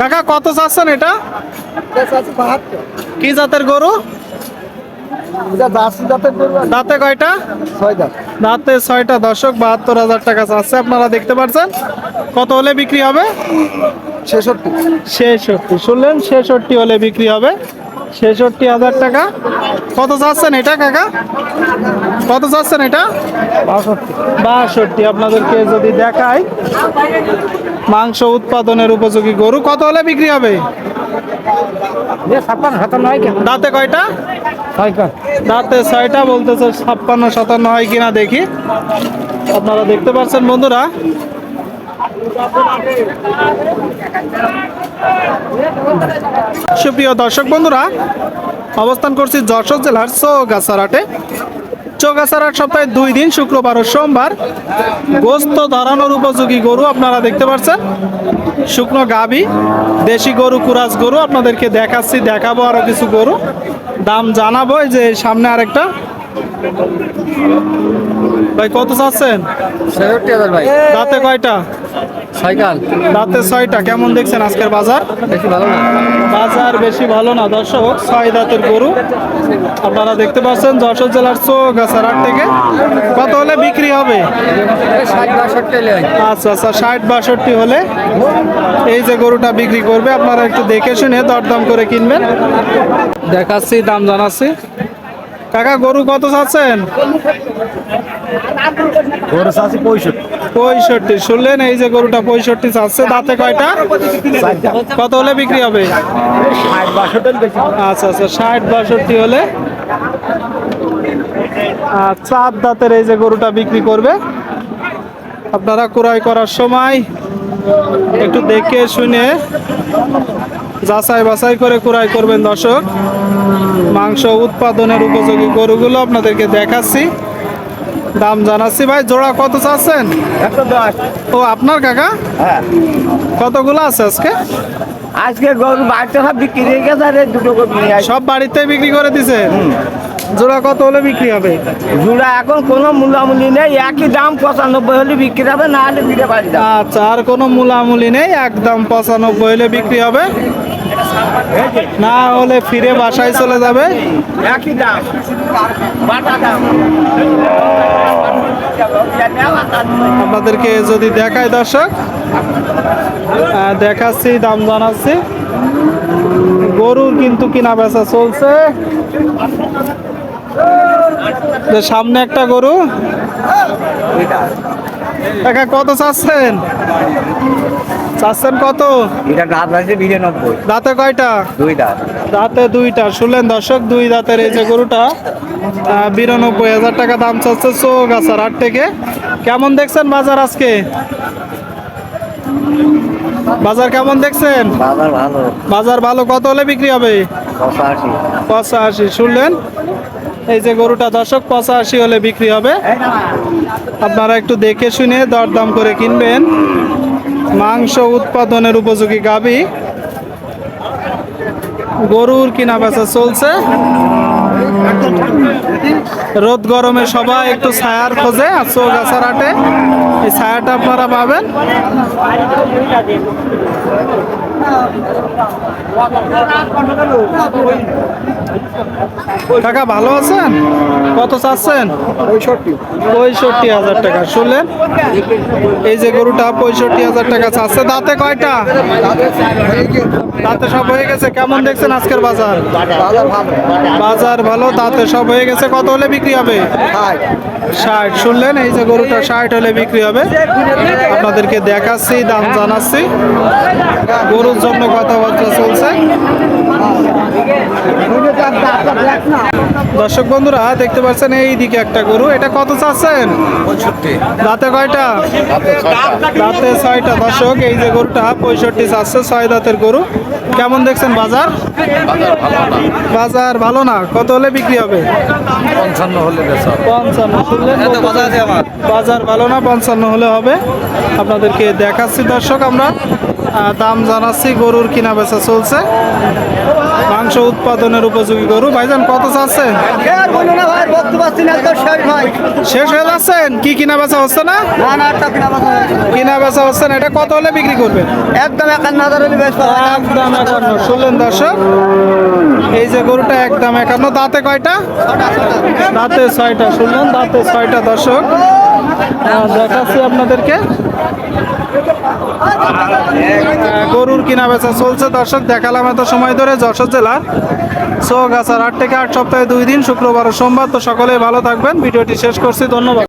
কাকা কত চাচ্ছেন এটা? কি জাতের গরু? দাঁতে কয়টা? দাঁতে ছয়টা। দশক বাহাত্তর হাজার টাকা চাচ্ছে। আপনারা দেখতে পাচ্ছেন। কত হলে বিক্রি হবে? ছেষট্টি। ছেষট্টি। শুনলেন ছেষট্টি হলে বিক্রি হবে। ছেষট্টি হাজার টাকা। কত চাচ্ছেন এটা কাকা? কত চাচ্ছেন এটা? বাষট্টি। আপনাদেরকে যদি দেখাই মাংস উৎপাদনের উপযোগী গরু কত হলে বিক্রি হবে? ছাপ্পান্ন সাতান্ন হয় কেন দাঁতে কয়টা? দাঁতে ছয়টা বলতেছে ছাপ্পান্ন সাতান্ন হয় কিনা দেখি। আপনারা দেখতে পাচ্ছেন বন্ধুরা সুপ্রিয় দর্শক বন্ধুরা, অবস্থান করছি যশোর জেলার চৌগাছারাটে চৌগাছারাট সপ্তাহে দুই দিন, শুক্রবার ও সোমবার গোস্ত ধরানোর উপযোগী গরু আপনারা দেখতে পাচ্ছেন। শুকনো গাবি দেশি গরু কুরাজ গরু আপনাদেরকে দেখাচ্ছি, দেখাবো আরও কিছু গরু। দাম জানাব যে সামনে আরেকটা। ভাই কত চাচ্ছেন? ছেষট্টি হাজার ভাই। দাঁতে কয়টা? ছয়কাল। দাঁতে ছয়টা। কেমন দেখছেন আজকের বাজার? বেশি ভালো না। বাজার বেশি ভালো না দর্শক। ছয় দাঁতের গরু। আপনারা দেখতে পাচ্ছেন যশোর জেলার চৌগাছার থেকে। কত হলে বিক্রি হবে? আচ্ছা আচ্ছা ষাট বাষট্টি হলে এই যে গরুটা বিক্রি করবে আপনারা একটু দেখে শুনে দরদাম করে কিনবেন। দেখাচ্ছি দাম জানাচ্ছি। কাকা গরু কত চাচ্ছেন? ওর আছে পঁয়ষট্টি। পঁয়ষট্টি শুনলেন? এই যে গরুটা পঁয়ষট্টি চাচ্ছে দাঁতে কয়টা? কত হলে বিক্রি হবে? আচ্ছা আচ্ছা ষাট বাষট্টি হলে? চার দাঁতের এই যে গরুটা বিক্রি করবে। আপনারা ক্রয় করার সময় একটু দেখে শুনে যাচাই বাছাই করে ক্রয় করবেন দর্শক। মাংস উৎপাদনের উপযোগী গরুগুলো আপনাদেরকে দেখাচ্ছি। দাম জানাচ্ছি ভাই জোড়া কত চাচ্ছেন? একশো দশ। ও আপনার কাকা? হ্যাঁ। কতগুলো আছে আজকে? আজকে গরু বাড়িতে সব বিক্রি হয়ে গেছে আর দুটো সব বাড়িতে বিক্রি করে দিছে? জোড়া কত হলে বিক্রি হবে? জোড়া এখন কোনো মূল্যমূল্য নেই একই দাম পঁচানব্বই হলে বিক্রি হবে না হলে দিতে পারি আচ্ছা আর কোনো মূলামূলি নেই একদম পঁচানব্বই হলে বিক্রি হবে? না হলে ফিরে বাসায় চলে যাবে? একই দাম। বাটা দাম। আপনাদেরকে যদি দেখায় দর্শক দেখাচ্ছি দাম জানাচ্ছি। গরুর কিন্তু কিনা বেচা চলছে। যে সামনে একটা গরু। একা কত চাচ্ছেন? চাচ্ছেন কত? এটা দাঁত আছে বিরানব্বই। দাঁতে কয়টা? দুই দাঁত। দাঁতে দুইটা। শুনলেন দর্শক দুই দাঁতের এই যে গরুটা বিরানব্বই হাজার টাকা দাম চাচ্ছে চৌগাছার হাট থেকে। কেমন দেখছেন বাজার আজকে? বাজার কেমন দেখছেন? বাজার ভালো। বাজার ভালো। কত হলে বিক্রি হবে? পঁচাশি। পঁচাশি। শুনলেন? এই যে গরুটা দর্শক, পঁচাশি হলে বিক্রি হবে। আপনারা একটু দেখে শুনে দরদাম করে কিনবেন। মাংস উৎপাদনের উপযোগী গাবি। গরুর কিনা বেচা চলছে। রোদ গরমে সবাই একটু ছায়ার খোঁজে চৌগাছার হাটে। এই ছায়াটা আপনারা পাবেন। কাকা, ভালো আছেন? কত চাচ্ছেন? পঁয়ষট্টি হাজার টাকা। শুনলেন? এই যে গরুটা পঁয়ষট্টি হাজার টাকা চাচ্ছে। দাঁতে কয়টা? দাঁতে সব হয়ে গেছে? কেমন দেখছেন আজকের বাজার? বাজার ভালো, দাঁতে সব হয়ে গেছে। কত হলে বিক্রি হবে? ষাট। শুনলেন? এই যে গরুটা ষাট হলে বিক্রি হবে। আপনাদেরকে দেখাচ্ছি, দাম জানাচ্ছি। গরুর জন্য কথাবার্তা চলছে। দর্শক বন্ধুরা দেখতে পাচ্ছেন এই দিকে একটা গরু। এটা কত চাচ্ছেন? দাঁতে কয়টা? দাঁতে ছয়টা। দর্শক এই যে গরুটা পঁয়ষট্টি চাচ্ছে ছয় দাঁতের গরু। কেমন দেখছেন বাজার? বাজার ভালো না। কত হলে বিক্রি হবে? পঞ্চান্ন হলে পঞ্চান্ন। বাজার ভালো না পঞ্চান্ন হলে হবে। আপনাদেরকে দেখাচ্ছি দর্শক আমরা। দাম জানাচ্ছি গরুর কিনা বেচা চলছে। মাংস উৎপাদনের উপযোগী গরু। ভাইজান কত চাচ্ছেন? শেষ ভাই। শেষ হয়ে যাচ্ছেন? কি কিনা বেচা হচ্ছে না? কিনা বেচা হচ্ছে না। এটা কত হলে বিক্রি করবেন? একদম একান্ন হাজার হলে একদম একান্ন। শুনলেন দর্শক? এই যে গরুটা একদম একান্ন। দাঁতে কয়টা? দাঁতে ছয়টা। শুনলেন দাঁতে ছয়টা দর্শক। দেখাচ্ছি আপনাদেরকে। গরুর কিনা বেচা চলছে। দর্শক, দেখালাম এত সময় ধরে যশোর জেলার চৌগাছার আট থেকে আট সপ্তাহে দুই দিন, শুক্রবার ও সোমবার। তো সকলেই ভালো থাকবেন। ভিডিওটি শেষ করছি। ধন্যবাদ।